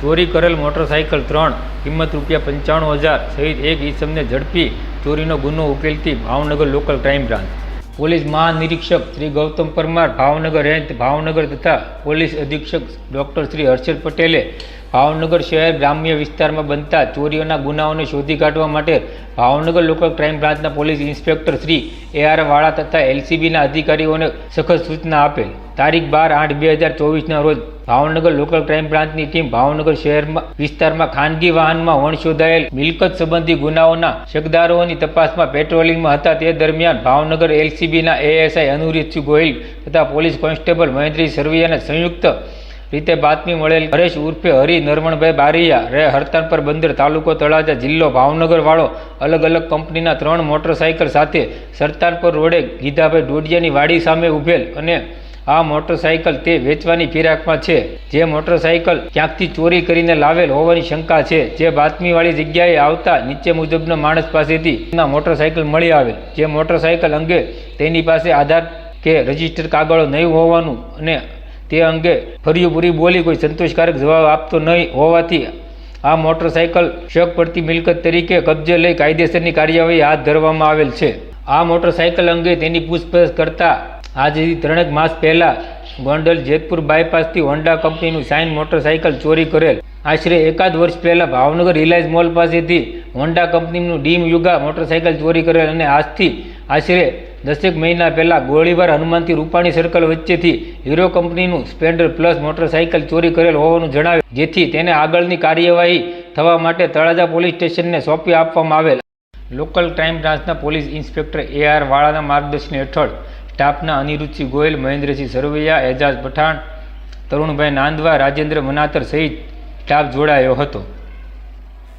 ચોરી કરેલ મોટરસાઇકલ ત્રણ, કિંમત રૂપિયા પંચાણું હજાર સહિત એક ઈસમને ઝડપી ચોરીનો ગુનો ઉકેલતી Bhavnagar local crime branch. Police મહાનિરીક્ષક Shri Gautam Parmar, Bhavnagar range Bhavnagar તથા પોલીસ અધિક્ષક ડૉક્ટર શ્રી હર્ષદ પટેલે ભાવનગર શહેર ગ્રામ્ય વિસ્તારમાં બનતા ચોરીઓના ગુનાઓને શોધી કાઢવા માટે ભાવનગર લોકલ ક્રાઇમ બ્રાન્ચના police inspector Shri A R Vala તથા એલસીબીના અધિકારીઓને સખત સૂચના આપેલ. તારીખ બાર આઠ બે હજાર ચોવીસના રોજ ભાવનગર લોકલ ક્રાઇમ બ્રાન્ચની ટીમ ભાવનગર શહેરમાં, વિસ્તારમાં ખાનગી વાહનમાં વણ શોધાયેલ મિલકત સંબંધી ગુનાઓના શકદારોની તપાસમાં પેટ્રોલિંગમાં હતા. તે દરમિયાન ભાવનગર એલસીબીના એએસઆઈ અનુરીતસિંહ ગોહિલ તથા પોલીસ કોન્સ્ટેબલ મહેન્દ્રી સરવૈયાને સંયુક્ત રીતે બાતમી મળેલ હરેશ ઉર્ફે હરિ નરમણભાઈ બારૈયા રહે હરતાનપર બંદર તાલુકો તળાજા જિલ્લો ભાવનગરવાળો અલગ અલગ કંપનીના ત્રણ મોટરસાઇકલ સાથે સરતારપર રોડે ગીધાભાઈ ડોડિયાની વાડી સામે ઉભેલ અને આ મોટરસાયકલ તે વેચવાની ફિરાકમાં છે. જે મોટરસાઇકલ ક્યાંકથી ચોરી કરીને લાવેલ હોવાની શંકા છે. જે બાતમીવાળી જગ્યાએ આવતા નીચે મુજબના માણસ પાસેથી તેના મોટરસાયકલ મળી આવેલ. જે મોટરસાયકલ અંગે તેની પાસે આધાર કે રજિસ્ટર કાગળો નહીં હોવાનું અને તે અંગે ફર્યું પૂરી બોલી કોઈ સંતોષકારક જવાબ આપતો નહીં હોવાથી આ મોટરસાઇકલ શક પડતી મિલકત તરીકે કબજે લઈ કાયદેસરની કાર્યવાહી હાથ ધરવામાં આવેલ છે. આ મોટરસાયકલ અંગે તેની પૂછપરછ કરતા આજથી ત્રણેક માસ પહેલાં ગોંડલ જેતપુર બાયપાસથી હોન્ડા કંપનીનું સાઇન મોટરસાઇકલ ચોરી કરેલ. આશરે એકાદ વર્ષ પહેલાં ભાવનગર રિલાયન્સ મોલ પાસેથી હોન્ડા કંપનીનું ડીમ યુગા મોટરસાઇકલ ચોરી કરેલ અને આજથી આશરે દસેક મહિના પહેલાં ગોળીબાર હનુમાનથી રૂપાણી સર્કલ વચ્ચેથી હીરો કંપનીનું સ્પ્લેન્ડર પ્લસ મોટરસાઇકલ ચોરી કરેલ હોવાનું જણાવે જેથી તેને આગળની કાર્યવાહી થવા માટે તળાજા પોલીસ સ્ટેશનને સોંપી આપવામાં આવેલ. લોકલ ક્રાઇમ બ્રાન્ચના પોલીસ ઇન્સ્પેક્ટર એ આર વાળાના માર્ગદર્શન હેઠળ સ્ટાફના અનિરુચિ ગોયલ, મહેન્દ્રસિંહ સરવૈયા, એજાજ પઠાણ, તરુણભાઈ નાંદવા, રાજેન્દ્ર મનાતર સહિત સ્ટાફ જોડાયો હતો.